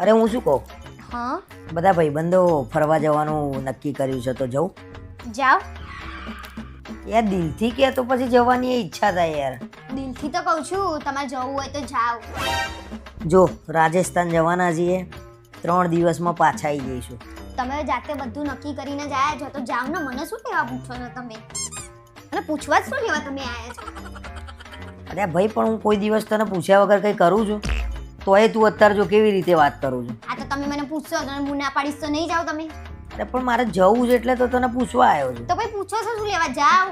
અરે હું શું કહું? હા? બધા ભાઈબંધો ફરવા જવાનું નક્કી કર્યું છે તો જવું. જાઓ. યાર દિલથી કે તો પછી જવાની એ ઈચ્છા થાય યાર. દિલથી તો કહું છું તમારે જવું હોય તો જાઓ. જો રાજસ્થાન જવાના છીએ ત્રણ દિવસમાં પાછા આવી જઈશું. તમે જાતે બધું નક્કી કરીને જ આવ્યા છો તો જાઓ ને મને શું લેવા પૂછો છો તમે? અને પૂછવા જ શું લેવા તમે આવ્યા છો? અરે ભાઈ પણ હું કોઈ દિવસ તને પૂછ્યા વગર કંઈ કરું છું? તોય તું અત્યારે જો કેવી રીતે વાત કરું છું? આ તો તમે મને પૂછશો તો હું ના પાડીશ તો નહીં જાઓ તમે. અરે પણ મારે જવું છે એટલે તો તને પૂછવા આવ્યો છું. તો ભાઈ પૂછો છો શું લેવા? જાઓ.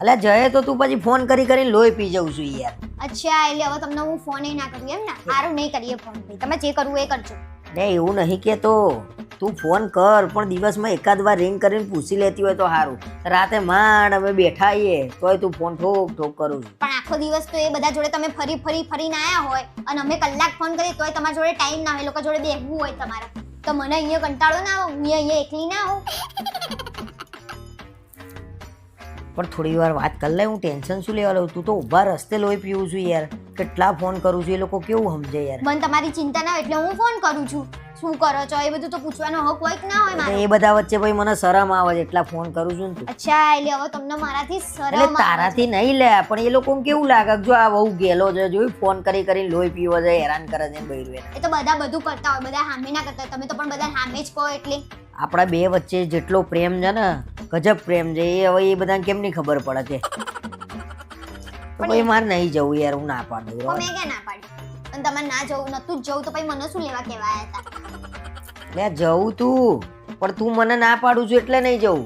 અલ્યા જયે તો તું પછી ફોન કરી કરીને લોહી પી જઉં છું યાર. અચ્છા એટલે હવે તમને હું ફોન ના કરું એમ ને? સારું નહીં કરીએ ફોન. તમે જે કરવું એ કરજો. અરે એવું નહીં કેતો. તું ફોન કર પણ દિવસમાં એકાદ વાર રિંગ કરીને પૂછી લેતી હોય તો સારું રાતે માંડ અમે બેઠા આવીએ તોય તું ફોન ઠોક ઠોક કરું છું. પણ આખો દિવસ તો એ બધા જોડે તમે ફરી ફરી ફરીને આવ્યા હોય અને અમે કલાક ફોન કરીએ તોય તમારા જોડે ટાઈમ ના હોય લોકો જોડે બેહવું હોય તમારે. તો મને અહીંયા કંટાળો ના આવે હું અહીંયા એકલી ના હોઉં. પણ થોડી વાર વાત કરી લે હું ટેન્શન શું લેવા લઉં તું તો ઊભા રસ્તે લોહી પીવું છું યાર. કેટલા ફોન કરું છું એ લોકો કેવું સમજે યાર? મને તમારી ચિંતા ના હોય એટલે હું ફોન કરું છું. શું કરો છો? એ બધું તો પૂછવાનો હક હોય કે ના હોય મારે? એ બધા વચ્ચે ભાઈ મને શરમ આવે છે એટલા ફોન કરું છું ને તું. અચ્છા એટલે હવે તમને મારાથી એટલે શરમ આવે છે. તારાથી નહીં લે પણ એ લોકોને કેવું લાગે કે જો આ બહુ ગેલો છે જોઈ ફોન કરી કરીને લોહી પીવો છે હેરાન કરે છે બૈરું એ તો બધા બધું કરતા હોય બધા હામે ના કરતા હોય. તમે તો પણ બધા હામે જ કહો એટલે. આપણા બે વચ્ચે જેટલો પ્રેમ છે ને ગજબ પ્રેમ છે એ હવે એ બધાને કેમ નહીં ખબર પડે કે? તો માર નહીં જવું યાર હું ના પાડું મેં કે ના પાડી? અને તમારે ના જવું નતું જવું તો પછી મને શું લેવા કહેવા હતા? લે જવું તું પણ તું મને ના પાડું છું એટલે નહીં જવું.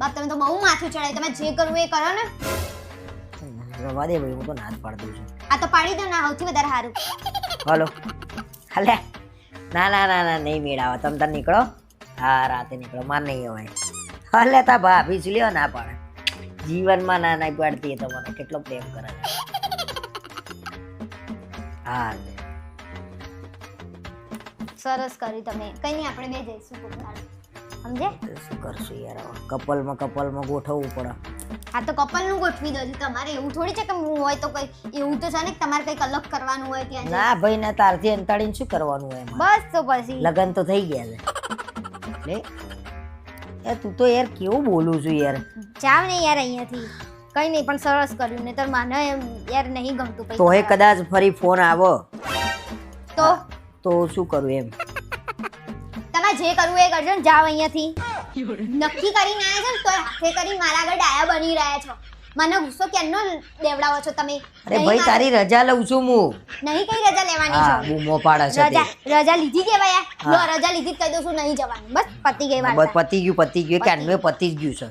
બાપ તમે તો બહુ માથું ચડાય તમે જે કરવું એ કરો ને. રવા દે ભાઈ હું તો ના જ પાડી દઉં છું. આ તો પાડી દો ના સૌથી વધારે સારું. હલો. હાલે. ના ના ના ના નહીં મેળાવા તમે તાર નીકળો. હા રાતે નીકળો માર નહીં અવાય. હાલે તા ભાભી જ લ્યો ના પાડે. જીવનમાં ના ના પાડતી તમારો કેટલો પ્રેમ કરે હા સરસ કર્યું તમે. કઈ નહીં આપણે બે જઈશું સમજે? શું કરશું યાર હવે? કપલમાં કપલમાં ગોઠવવું પડે. હા તો કપલનું ગોઠવી દઉં તમારે એવું થોડી છે કે હું હોય તો કઈ એવું તો છે ને તમારે કંઈક અલગ કરવાનું હોય ત્યાં ના ભાઈ ના તારથી અંતાડીને શું કરવાનું હોય બસ તો પછી. લગન તો થઈ ગયા છે. યાર તું તો યાર કેવું બોલું છું યાર. જાવ ને યાર અહીંયાથી. કઈ નહીં પણ સરસ કર્યું. ને મને એમ યાર નહીં ગમતું તો તોય કદાચ ફરી ફોન આવો. તો? તો શું કરું એમ? તમે જે કરવું એ કરજો ને જાવ અહીંયાથી. નક્કી કરીને આવ્યા છો ને તો હાથે કરી મારા આગળ ડાયા બની રહ્યા છો. મને ગુસ્સો કેમનો દેવડાવો છો તમે? અરે ભાઈ તારી રજા લઉં છું હું. નહીં કઈ રજા લેવાની છે? હું મો પાડે છે રજા રજા લીધી કેવાય. લો રજા લીધી જ કહી દઉં છું નહીં જવાનું. બસ પતી ગઈ બસ પતી ગયું પતી ગયું. કે પતી જ ગયું છે.